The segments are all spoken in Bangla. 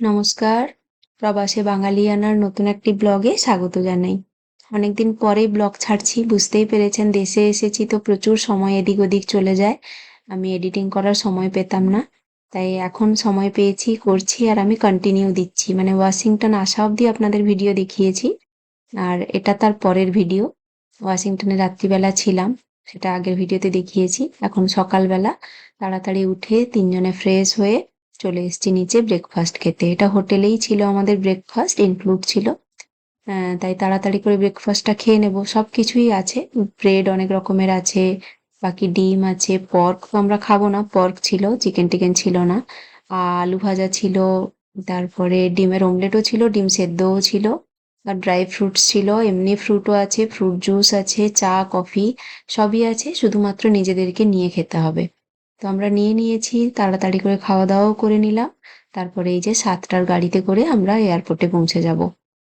নমস্কার, প্রবাসে বাঙালিয়ানার নতুন একটি ব্লগে স্বাগত জানাই। অনেকদিন পরেই ব্লগ ছাড়ছি, বুঝতেই পেরেছেন দেশে এসেছি তো প্রচুর সময় এদিক ওদিক চলে যায়, আমি এডিটিং করার সময় পেতাম না। তাই এখন সময় পেয়েছি, করছি আর আমি কন্টিনিউ দিচ্ছি। মানে ওয়াশিংটন আসা অবধি আপনাদের ভিডিও দেখিয়েছি, আর এটা তার পরের ভিডিও। ওয়াশিংটনে রাত্রিবেলা ছিলাম, সেটা আগের ভিডিওতে দেখিয়েছি। এখন সকালবেলা তাড়াতাড়ি উঠে তিনজনে ফ্রেশ হয়ে চলে এসেছি নিচে ব্রেকফাস্ট খেতে। এটা হোটেলেই ছিল, আমাদের ব্রেকফাস্ট ইনক্লুড ছিল। তাই তাড়াতাড়ি করে ব্রেকফাস্টটা খেয়ে নেব। সব কিছুই আছে ব্রেড অনেক রকমের আছে, বাকি ডিম আছে পর্ক আমরা খাব না পর্ক ছিল চিকেন টিকেন ছিল না। আলু ভাজা ছিল, তারপরে ডিমের অমলেটও ছিল, ডিম সেদ্ধও ছিল, আর ড্রাই ফ্রুটস ছিল, এমনি ফ্রুটও আছে ফ্রুট জুস আছে, চা কফি সবই আছে, শুধুমাত্র নিজেদেরকে নিয়ে খেতে হবে। তো আমরা নিয়ে নিয়েছি, তাড়াতাড়ি করে খাওয়া দাওয়াও করে নিলাম। তারপরে এই যে সাতটার গাড়িতে করে আমরা এয়ারপোর্টে পৌঁছে যাব।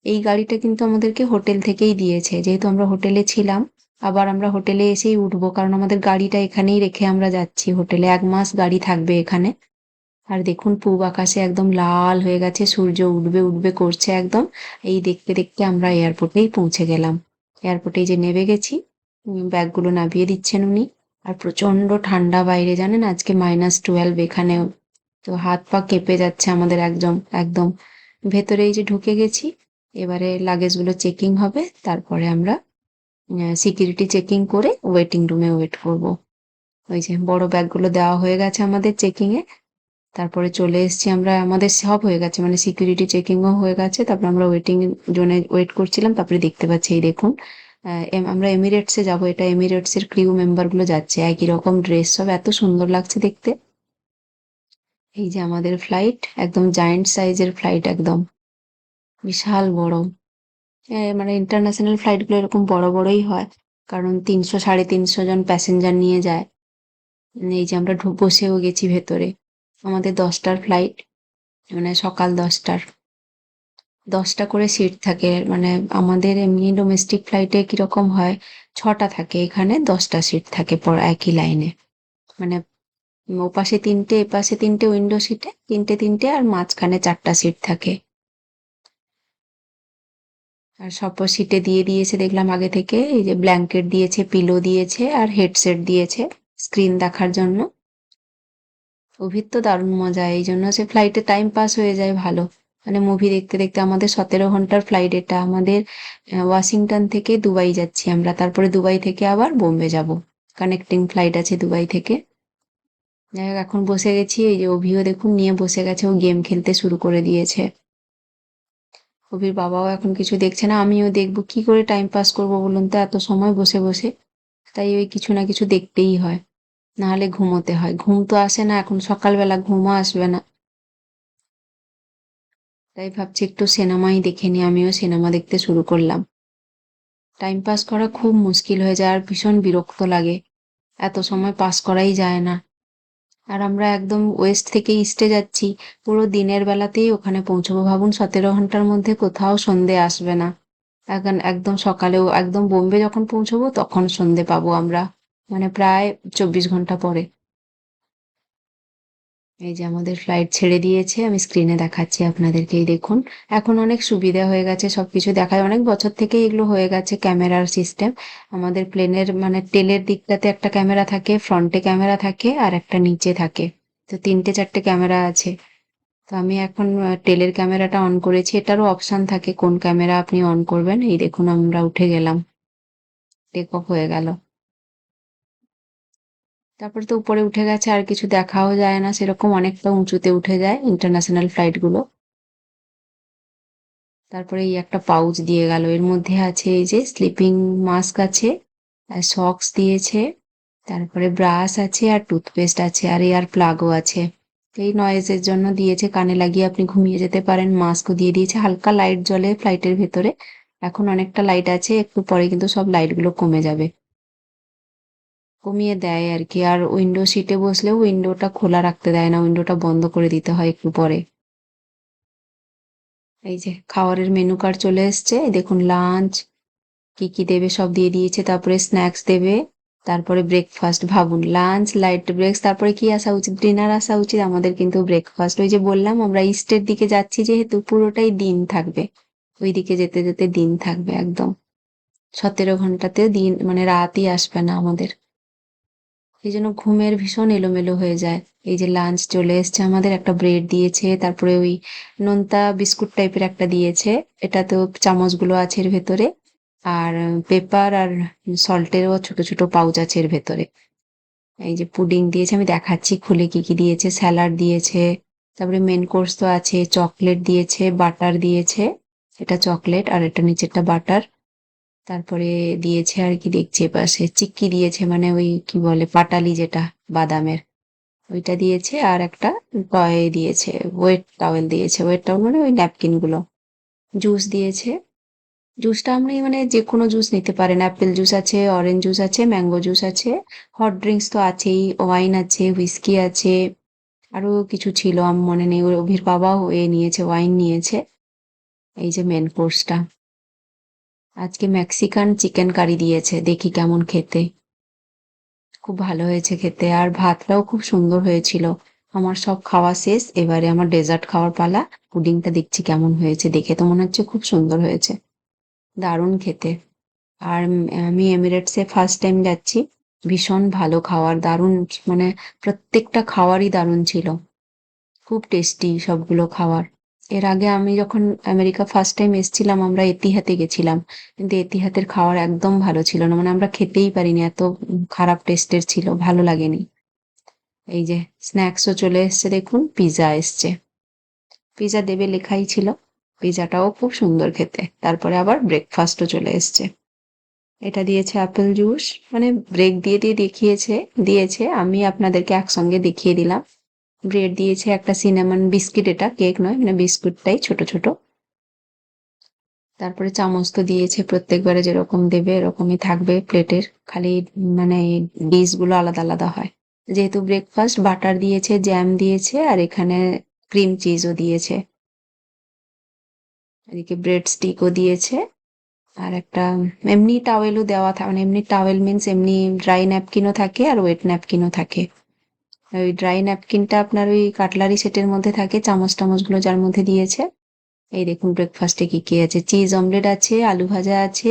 এই গাড়িটা কিন্তু আমাদেরকে হোটেল থেকেই দিয়েছে। যেহেতু আমরা হোটেলে ছিলাম, আবার আমরা হোটেলে এসেই উঠবো, কারণ আমাদের গাড়িটা এখানেই রেখে আমরা যাচ্ছি হোটেলে। এক মাস গাড়ি থাকবে এখানে। আর দেখুন, পূব আকাশে একদম লাল হয়ে গেছে, সূর্য উঠবে উঠবে, করছে একদম। এই দেখতে দেখতে আমরা এয়ারপোর্টেই পৌঁছে গেলাম। এয়ারপোর্টে যে নেমে গেছি ব্যাগগুলো নামিয়ে দিচ্ছেন উনি। আর প্রচণ্ড ঠান্ডা বাইরে, জানেন? আজকে মাইনাস টুয়েলভ এখানেও তো হাত পা কেঁপে যাচ্ছে আমাদের একদম একদম। ভেতরে এই যে ঢুকে গেছি, এবারে লাগেজগুলো চেকিং হবে, তারপরে আমরা সিকিউরিটি চেকিং করে ওয়েটিং রুমে ওয়েট করব। ওই যে বড় ব্যাগগুলো দেওয়া হয়ে গেছে আমাদের চেকিংয়ে তারপরে চলে এসছি আমরা, আমাদের সব হয়ে গেছে মানে সিকিউরিটি চেকিংও হয়ে গেছে, তারপরে আমরা ওয়েটিং জোনে ওয়েট করছিলাম, তারপরে দেখতে পাচ্ছি, এই দেখুন আমরা এমিরেটসে যাব, এটা এমিরেটসের ক্রিউ মেম্বারগুলো যাচ্ছে, একই রকম ড্রেস সব এত সুন্দর লাগছে দেখতে। এই যে আমাদের ফ্লাইট একদম জায়েন্ট সাইজের ফ্লাইট একদম। বিশাল বড়। মানে ইন্টারন্যাশনাল ফ্লাইটগুলো এরকম বড় বড়ই হয়, কারণ তিনশো, সাড়ে তিনশো জন প্যাসেঞ্জার নিয়ে যায়। এই যে আমরা বসেও গেছি ভেতরে। আমাদের দশটার ফ্লাইট মানে সকাল দশটার। দশটা করে সিট থাকে। মানে আমাদের এমনি ডোমেস্টিক ফ্লাইটে কীরকম হয়, ছটা থাকে। এখানে দশটা সিট থাকে পর একই লাইনে মানে ও পাশে তিনটে এ পাশে তিনটে উইন্ডো সিটে তিনটে তিনটে আর মাঝখানে চারটা সিট থাকে। আর সব সিটে দিয়ে দিয়েছে, দেখলাম আগে থেকে, এই যে ব্ল্যাঙ্কেট দিয়েছে পিলো দিয়েছে আর হেডসেট দিয়েছে স্ক্রিন দেখার জন্য। অভির তো দারুণ মজা এই জন্য সে ফ্লাইটে টাইম পাস হয়ে যায় ভালো। মানে মুভি দেখতে দেখতে আমাদের সতেরো ঘণ্টার ফ্লাইট এটা। আমাদের ওয়াশিংটন থেকে দুবাই যাচ্ছি আমরা। তারপরে দুবাই থেকে আবার বোম্বে যাব। কানেক্টিং ফ্লাইট আছে দুবাই থেকে। যাই হোক, এখন বসে গেছি। এই যে অভিও দেখুন, নিয়ে বসে গেছে। ও গেম খেলতে শুরু করে দিয়েছে। অভির বাবাও এখন কিছু দেখছে না। আমিও দেখব। কি করে টাইম পাস করব বলুন তো? এত সময় বসে বসে। তাই ওই কিছু না কিছু দেখতেই হয়। নাহলে ঘুমোতে হয়। ঘুম তো আসে না। এখন সকালবেলা ঘুমও আসবে না। তাই ভাবছি একটু সিনেমাই দেখে নিই, আমিও সিনেমা দেখতে শুরু করলাম। টাইম পাস করা খুব মুশকিল হয়ে যায় আর ভীষণ বিরক্ত লাগে। এত সময় পাস করাই যায় না। আর আমরা একদম ওয়েস্ট থেকে ইস্টে যাচ্ছি, পুরো দিনের বেলাতেই ওখানে পৌঁছবো। ভাবুন সতেরো ঘণ্টার মধ্যে কোথাও সন্ধে আসবে না। এখন একদম সকালেও, একদম বোম্বে যখন পৌঁছবো তখন সন্ধে পাবো আমরা মানে প্রায় চব্বিশ ঘণ্টা পরে। এই যে আমাদের ফ্লাইট ছেড়ে দিয়েছে, আমি স্ক্রিনে দেখাচ্ছি আপনাদেরকেই দেখুন। এখন অনেক সুবিধা হয়ে গেছে, সবকিছু দেখায়। অনেক বছর থেকেই এগুলো হয়ে গেছে ক্যামেরার সিস্টেম আমাদের প্লেনের মানে টেলের দিকটাতে একটা ক্যামেরা থাকে ফ্রন্টে ক্যামেরা থাকে, আর একটা নিচে থাকে। তো তিনটে চারটে ক্যামেরা আছে। তো আমি এখন টেলের ক্যামেরাটা অন করেছি। এটারও অপশান থাকে কোন ক্যামেরা আপনি অন করবেন। এই দেখুন, আমরা উঠে গেলাম। টেক অফ হয়ে গেল। তারপরে তো উপরে উঠে গেছে, আর কিছু দেখাও যায় না। সেরকম অনেকটা উঁচুতে উঠে যায় ইন্টারন্যাশনাল ফ্লাইটগুলো তারপরে এই একটা পাউচ দিয়ে গেল। এর মধ্যে আছে এই যে স্লিপিং মাস্ক আছে, আর সক্স দিয়েছে, তারপরে ব্রাশ আছে, আর টুথপেস্ট আছে, আর এয়ার প্লাগও আছে। এই নয়েজের জন্য দিয়েছে, কানে লাগিয়ে আপনি ঘুমিয়ে যেতে পারেন। মাস্কও দিয়ে দিয়েছে। হালকা লাইট জ্বলে ফ্লাইটের ভেতরে। এখন অনেকটা লাইট আছে, একটু পরে কিন্তু সব লাইটগুলো কমে যাবে। কমিয়ে দেয় আর কি। আর উইন্ডো সিটে বসলেও উইন্ডোটা খোলা রাখতে দেয় না উইন্ডোটা বন্ধ করে দিতে হয় একটু পরে। এই যে খাবারের মেনু কার্ড চলে এসছে দেখুন লাঞ্চ কি কি দেবে সব দিয়ে দিয়েছে, তারপরে স্ন্যাক্স দেবে, তারপরে ব্রেকফাস্ট ভাবুন লাঞ্চ লাইট ব্রেকস তারপরে কি আসা উচিত? ডিনার আসা উচিত, আমাদের কিন্তু ব্রেকফাস্ট ওই যে বললাম, আমরা ইস্টের দিকে যাচ্ছি যেহেতু পুরোটাই দিন থাকবে ওই দিকে যেতে যেতে দিন থাকবে একদম। সতেরো ঘন্টাতে দিন মানে রাতই আসবে না আমাদের। এই জন্য ঘুমের ভীষণ এলোমেলো হয়ে যায়। এই যে লাঞ্চ চলে এসছে আমাদের, একটা ব্রেড দিয়েছে, তারপরে ওই নোনতা বিস্কুট টাইপের একটা দিয়েছে। এটা তো চামচগুলো আছে এর ভেতরে, আর পেপার আর সল্টেরও ছোট ছোট পাউচ আছে এর ভেতরে। এই যে পুডিং দিয়েছে, আমি দেখাচ্ছি খুলে কি কি দিয়েছে। স্যালাড দিয়েছে, তারপরে মেন কোর্স তো আছে চকলেট দিয়েছে বাটার দিয়েছে। এটা চকলেট আর এটা নিচেরটা বাটার তারপরে দিয়েছে আর কি দেখছি পাশে, চিক্কি দিয়েছে মানে ওই কি বলে পাটালি যেটা, বাদামের। ওইটা দিয়েছে আর একটা টয় দিয়েছে ওয়েট টাওয়েল দিয়েছে। ওয়েট টাওয়েল মানে ওই ন্যাপকিনগুলো। জুস দিয়েছে। জুসটা আপনি মানে যে কোনো জুস নিতে পারেন। অ্যাপেল জুস আছে অরেঞ্জ জুস আছে ম্যাঙ্গো জুস আছে। হট ড্রিঙ্কস তো আছেই ওয়াইন আছে হুইস্কি আছে। আরও কিছু ছিল আমার মনে নেই। ওর অভির বাবাও এ নিয়েছে ওয়াইন নিয়েছে। এই যে মেন কোর্সটা আজকে মেক্সিকান চিকেন কারি দিয়েছে, দেখি কেমন খেতে। খুব ভালো হয়েছে খেতে, আর ভাতটাও খুব সুন্দর হয়েছিল। আমার সব খাওয়া শেষ, এবারে আমার ডেজার্ট খাওয়ার পালা, পুডিংটা দেখছি কেমন হয়েছে, দেখে তো মনে হচ্ছে খুব সুন্দর হয়েছে। দারুণ খেতে। আর আমি এমিরেটসে ফার্স্ট টাইম যাচ্ছি, ভীষণ ভালো খাওয়ার, দারুণ মানে প্রত্যেকটা খাওয়ারই দারুণ ছিল। খুব টেস্টি সবগুলো খাবার এর আগে আমি যখন আমেরিকা ফার্স্ট টাইম এসেছিলাম, আমরা এতিহাতে গেছিলাম। কিন্তু এতিহাতের খাওয়ার একদম ভালো ছিল না। মানে আমরা খেতেই পারিনি, এত খারাপ টেস্টের ছিল, ভালো লাগেনি। এই যে স্ন্যাক্সও চলে এসছে, দেখুন পিৎজা এসছে। পিৎজা দেবে লেখাই ছিল। পিৎজাটাও খুব সুন্দর খেতে। তারপরে আবার ব্রেকফাস্টও চলে এসছে। এটা দিয়েছে অ্যাপেল জুস মানে ব্রেক দিয়ে দিয়ে দেখিয়েছে, দিয়েছে। আমি আপনাদেরকে একসঙ্গে দেখিয়ে দিলাম। ব্রেড দিয়েছে একটা সিনেমান বিস্কিট এটা কেক নয় মানে বিস্কুটটাই ছোট ছোট। তারপরে চামচ তো দিয়েছে, প্রত্যেকবারে যেরকম দেবে এরকমই থাকবে প্লেটের, খালি মানে ডিশগুলো আলাদা আলাদা হয়। যেহেতু ব্রেকফাস্ট বাটার দিয়েছে জ্যাম দিয়েছে, আর এখানে ক্রিম চিজও দিয়েছে। এদিকে ব্রেড স্টিকও দিয়েছে, আর একটা এমনি টাওয়েলও দেওয়া থাকে মানে এমনি টাওয়েল মিন্স এমনি ড্রাই ন্যাপকিনও থাকে, আর ওয়েট ন্যাপকিনও থাকে। ওই ড্রাই ন্যাপকিনটা আপনার ওই কাটলারি সেটের মধ্যে থাকে, চামচ টামচগুলো যার মধ্যে দিয়েছে। এই দেখুন ব্রেকফাস্টে কি কি আছে। চিজ অমলেট আছে, আলু ভাজা আছে,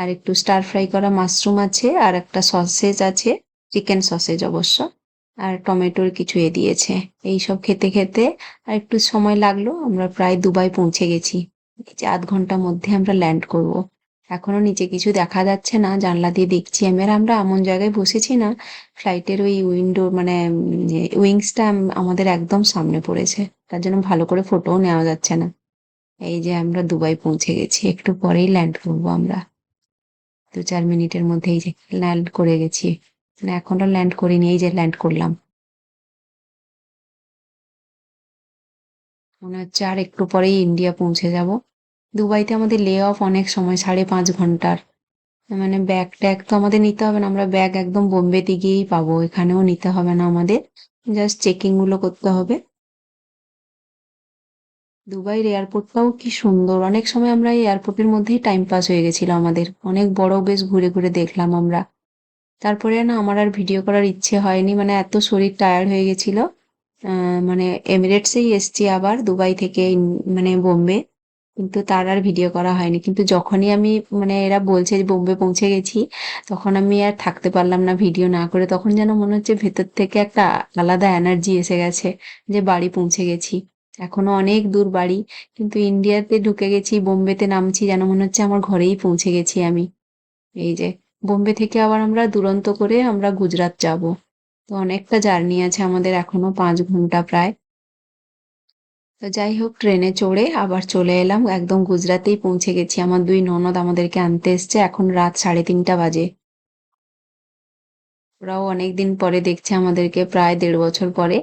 আর একটু স্টার ফ্রাই করা মাশরুম আছে, আর একটা সসেজ আছে চিকেন সসেজ অবশ্য, আর টমেটোর কিছু এ দিয়েছে। এই সব খেতে খেতে আর একটু সময় লাগল, আমরা প্রায় দুবাই পৌঁছে গেছি। আধ ঘণ্টার মধ্যে আমরা ল্যান্ড করব। এখনও নিচে কিছু দেখা যাচ্ছে না, জানলা দিয়ে দেখছি আমি। আর আমরা এমন জায়গায় বসেছি না, ফ্লাইটের ওই উইন্ডো মানে উইংসটা আমাদের একদম সামনে পড়েছে। তার জন্য ভালো করে ফটোও নেওয়া যাচ্ছে না। এই যে আমরা দুবাই পৌঁছে গেছি, একটু পরেই ল্যান্ড করব আমরা। দু চার মিনিটের মধ্যে এই যে ল্যান্ড করে গেছি। মানে এখনও ল্যান্ড করিনি, এই যে ল্যান্ড করলাম। মনে হচ্ছে আর একটু পরেই ইন্ডিয়া পৌঁছে যাব। দুবাইতে আমাদের লে অফ অনেক সময়, সাড়ে পাঁচ ঘণ্টার। মানে ব্যাগ ট্যাগ তো আমাদের নিতে হবে না, আমরা ব্যাগ একদম বোম্বেতে গিয়েই পাবো, এখানেও নিতে হবে না আমাদের। জাস্ট চেকিংগুলো করতে হবে। দুবাইয়ের এয়ারপোর্টটাও কি সুন্দর, অনেক সময় আমরা এই এয়ারপোর্টের মধ্যেই টাইম পাস হয়ে গেছিল আমাদের। অনেক বড় বেশ ঘুরে ঘুরে দেখলাম আমরা। তারপরে না আমার আর ভিডিও করার ইচ্ছে হয়নি মানে এত শরীর টায়ার্ড হয়ে গেছিল। মানে এমিরেটসেই এসছি আবার, দুবাই থেকে মানে বোম্বে। কিন্তু তার আর ভিডিও করা হয়নি। কিন্তু যখনই আমি মানে এরা বলছে যে বোম্বে পৌঁছে গেছি, তখন আমি আর থাকতে পারলাম না ভিডিও না করে। তখন যেন মনে হচ্ছে ভেতর থেকে একটা আলাদা এনার্জি এসে গেছে যে বাড়ি পৌঁছে গেছি। এখনও অনেক দূর বাড়ি, কিন্তু ইন্ডিয়াতে ঢুকে গেছি, বোম্বেতে নামছি, যেন মনে হচ্ছে আমার ঘরেই পৌঁছে গেছি আমি। এই যে, বোম্বে থেকে আবার আমরা দুরন্ত করে আমরা গুজরাট যাব। তো অনেকটা জার্নি আছে আমাদের এখনও পাঁচ ঘণ্টা প্রায়। তো যাই হোক, ট্রেনে চড়ে আবার চলে এলাম। একদম গুজরাতেই পৌঁছে গেছি। আমার দুই ননদ আমাদেরকে আনতে এসছে। এখন রাত সাড়ে তিনটা বাজে। ওরাও অনেকদিন পরে দেখছে আমাদেরকে, প্রায় দেড় বছর পরে।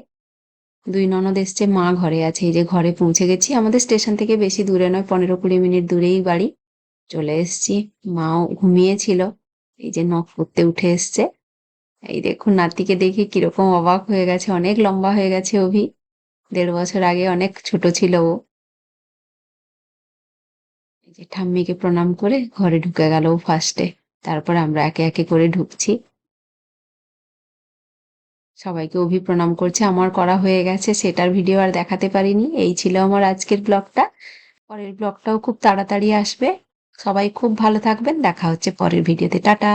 দুই ননদ এসছে, মা ঘরে আছে। এই যে ঘরে পৌঁছে গেছি। আমাদের স্টেশন থেকে বেশি দূরে নয়, পনেরো কুড়ি মিনিট দূরেই বাড়ি। চলে এসছি। মাও ঘুমিয়েছিল। এই যে নখ করতে উঠে এসছে। এই দেখুন, নাতিকে দেখে কীরকম অবাক হয়ে গেছে। অনেক লম্বা হয়ে গেছে অভি। দেড় বছর আগে অনেক ছোট ছিল ও। যে ঠাম্মিকে প্রণাম করে ঘরে ঢুকে গেল ও ফার্স্টে তারপর আমরা একে একে করে ঢুকছি। সবাইকে অভি প্রণাম করছে, আমার করা হয়ে গেছে, সেটার ভিডিও আর দেখাতে পারিনি। এই ছিল আমার আজকের ব্লগটা পরের ব্লগটাও খুব তাড়াতাড়ি আসবে। সবাই খুব ভালো থাকবেন, দেখা হচ্ছে পরের ভিডিওতে টাটা!